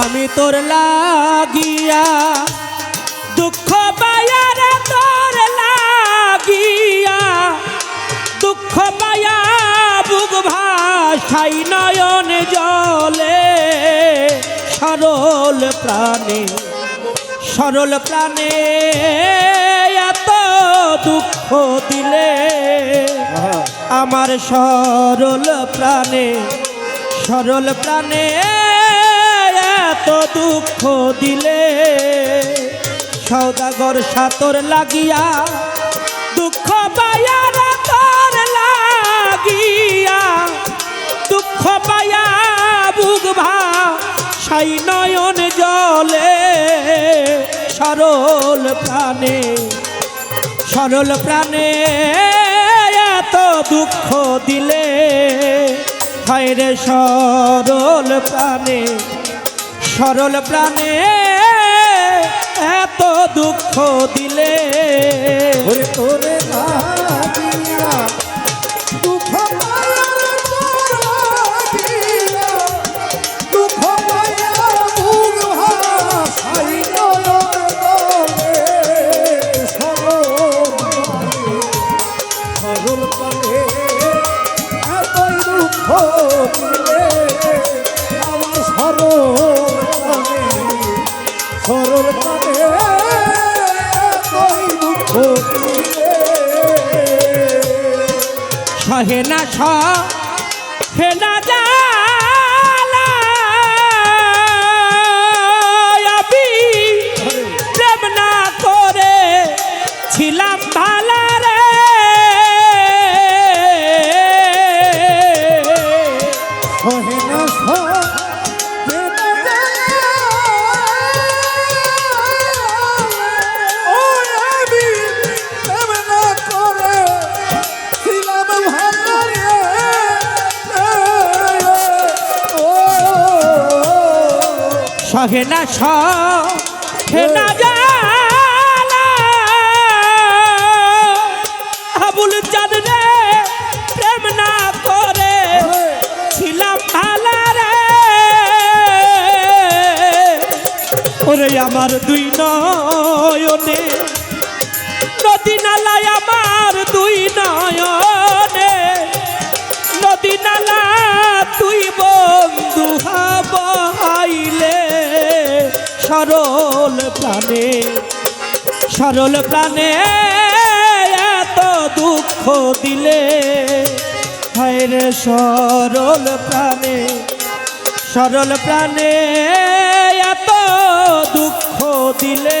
আমি তোর লাগিয়া দুঃখ পায়ারে তোর লাগিয়া দুঃখ পায়া বুক ভাষাই নয়ন জলে। সরল প্রাণে সরল প্রাণে এত দুঃখ দিলে। আমার সরল প্রাণে সরল প্রাণে দুঃখ দিলে সৌদাগর সাতর লাগিয়া, দুঃখ পায়ার তোর লাগিয়া, দুঃখ পায়া বুক ভা সাই নয়ন জলে, সরল প্রাণে সরল প্রাণে এত দুঃখ দিলে, হায় রে সরল প্রাণে। সরল প্রাণে এত দুঃখ দিলে ওরে তোরে সহে না সহে সহে না সহে না জালা। আবুল চাঁদ রে প্রেম না করে ছিলাম ভালা ওরে আমার দুই নয়নে, নদী নালায় আমার দুই নয়নে, নদী নালা সরল প্রাণে সরল প্রাণে এত দুঃখ দিলে, হায় রে সরল প্রাণে সরল প্রাণে এত দুঃখ দিলে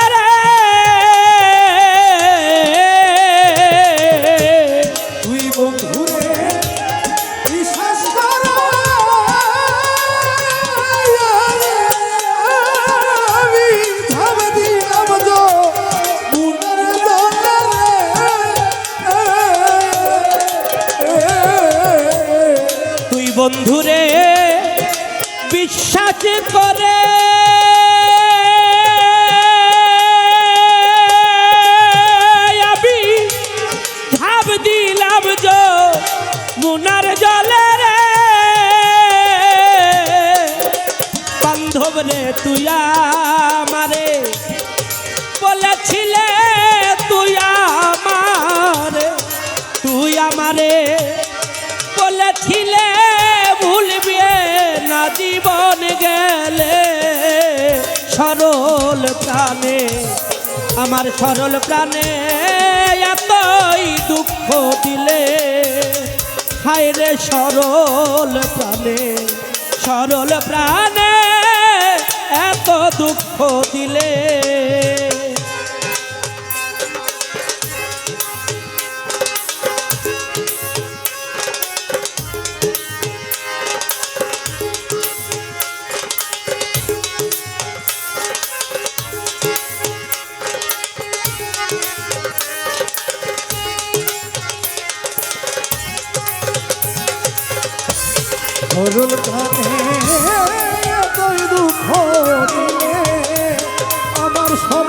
রে তুই আমারে বলেছিলে, তুই আমারে তুই আমারে বলেছিলে ভুলবে না জীবন গেলে সরল প্রাণে, আমার সরল প্রাণে এতই দুঃখ দিলে। হায় রে সরল প্রাণে সরল প্রাণে দুঃখ দিলে। প্রাণে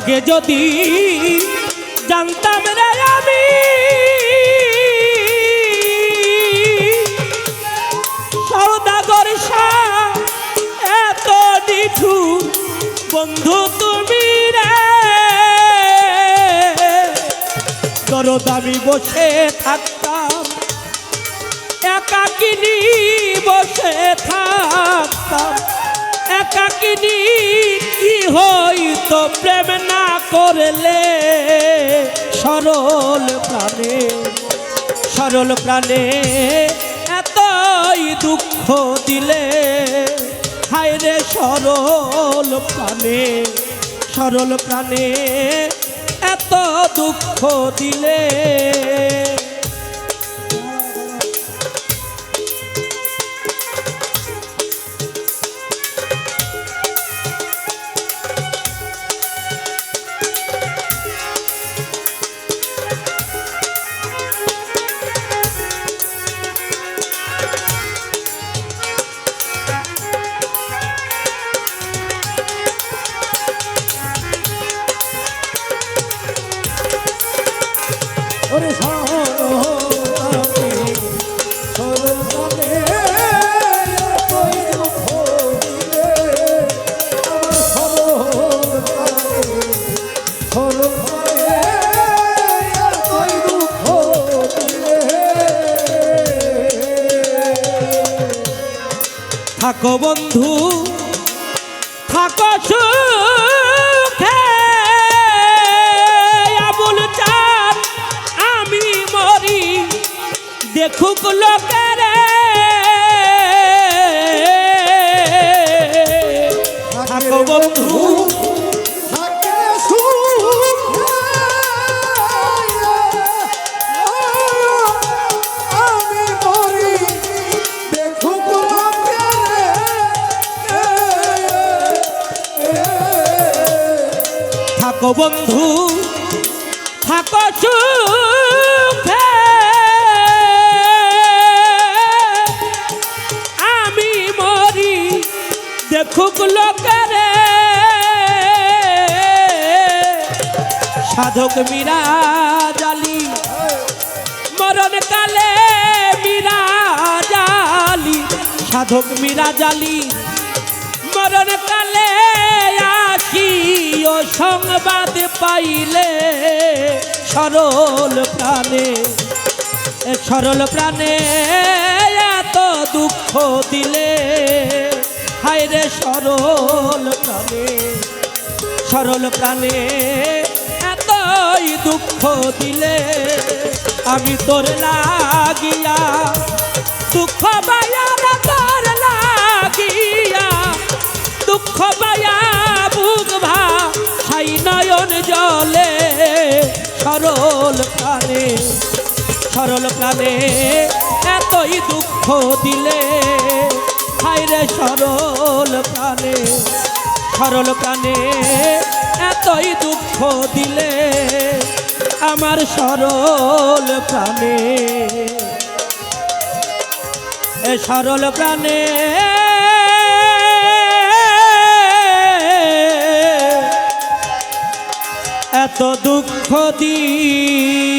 আগে যদি জানতাম রে আমি সৌদাগর এত নিঠুর বন্ধু তুমি রে। দরদ আমি বসে থাকতাম, একাকিনী বসে থাকতাম, একাকিনী হইতো প্রেম না করলে সরল প্রাণে সরল প্রাণে এতই দুঃখ দিলে, হায় রে সরল প্রাণে সরল প্রাণে এত দুঃখ দিলে থাকো বন্ধু থাকো সুখে। আবুল চান আমি মরি। দেখুক লোকেরে বন্ধু, থাকো সুখে। আমি মরি, দেখুক লোকেরে। সাধক মীরা জালি মরণ কালে মীরা জালি সাধক মীরা জালি মরণ কালে ও সংবাদ পাইলে সরল প্রাণে? সরল প্রাণে এত দুঃখ দিলে? হায় রে সরল প্রাণে সরল প্রাণে এতই দুঃখ দিলে? আমি তোর লাগিয়া দুঃখ বায়ার তোর লাগিয়া দুঃখ বায়া সরল এত এতই দুঃখ দিলে। হাইরে সরল প্রাণে সরল প্রাণে এতই দুঃখ দিলে আমার সরল প্রাণে। এ সরল প্রাণে এত দুঃখ দিলে